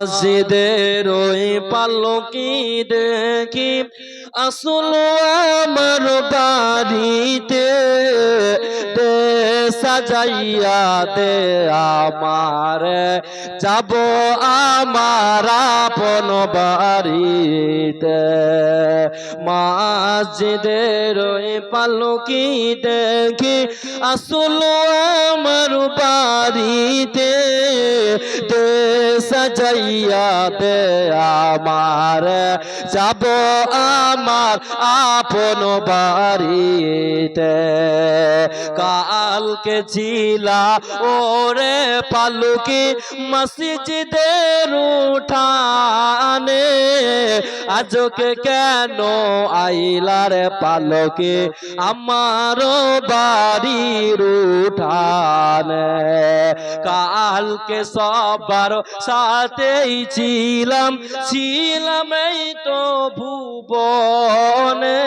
মসজিদের ওই পালকি দেখি আসলো আমার বাড়িতে। সাজাইয়া দে আমার, যাব আমার আপন বাড়িতে। ওই পালকি দেখি, আসলো আমার বাড়িতে। দে সাজাইয়া দে আমার, যাব আমার আপন বাড়িতে। কালকে ছিলা। ওরে পালুকি মসজিদের উঠানে, আজকে কেন আইলার পালকে? আমার বাড়ির উঠানে। কালকে সবার সাথেই ছিলাম ছিলাম এই তো ভুবনে।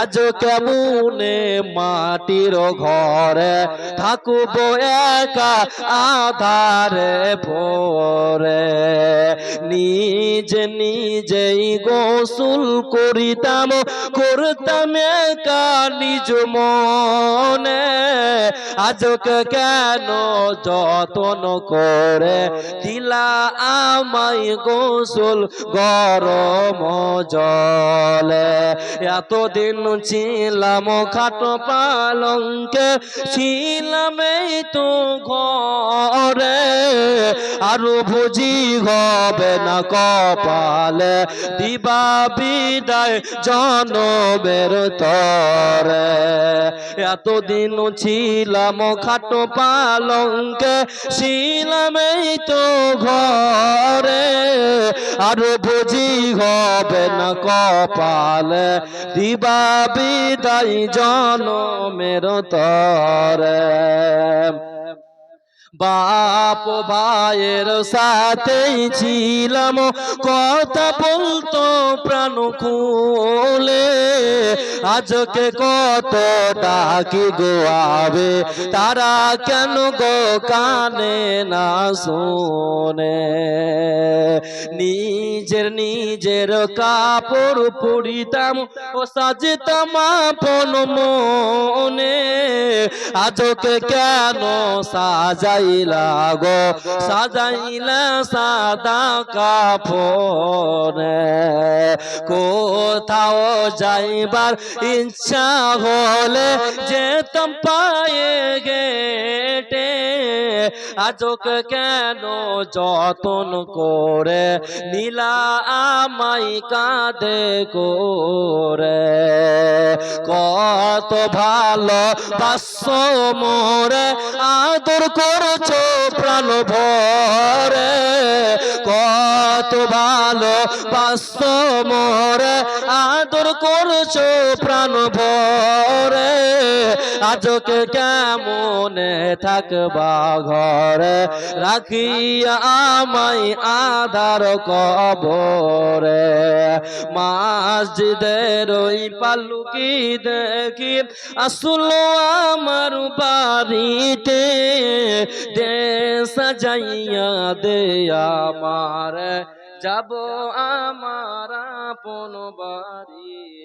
আজ কেমনে মাটির ঘরে থাকব একা আধারে ভোরে? নিজে নিজেই গোসল করিতাম, করতাম একা নিজ মনে। আজকে কেন যতন করে দিলা আমায় গোসল গরম জলে? এতদিন ছিলাম খাট পালঙ্কে, ছিলাম এই তো ঘরে। আরও বুঝি হবে না কপালে, দিবা বিদায় জনমের তরে। এতদিন ছিলাম খাটো পালঙ্কে, ছিলাম এই তো ঘরে। আর বুঝি হবে না কপালে, দিবা বিদায় জনমের তরে। বাপ ভাইয়ের সাথেই ছিলাম কথা বলতো প্রাণ খুলে। আজকে কত ডাকি গোয়াবে তারা কেন গো কানে না শোনে? নিজের নিজের কাপড় পরিতাম ও সাজতাম আপন মনে। আজকে কেন সাজাইলা গো? সাজাইলা সাদা কাপড়ে কোথাও যাইবার ইচ্ছা হলে যেতাম পায়ে গেটে আজকে কেন যতন করে? নীলা আমাই কাঁদে করে। কত ভালো বাস্য মোরে, আদর করছ প্রাণ ভরে। কত ভালো মোরে, আদর করছ প্রাণ ভরে। আজকে কেমনে থাকবা ঘরে রাখিয়া আমায় আধার কবরে। মসজিদের ওই পালুকি দেখি আসলো আমার বাড়িতে। দে সাজাইয়া দে আমার, যাব আমার আপন বাড়ি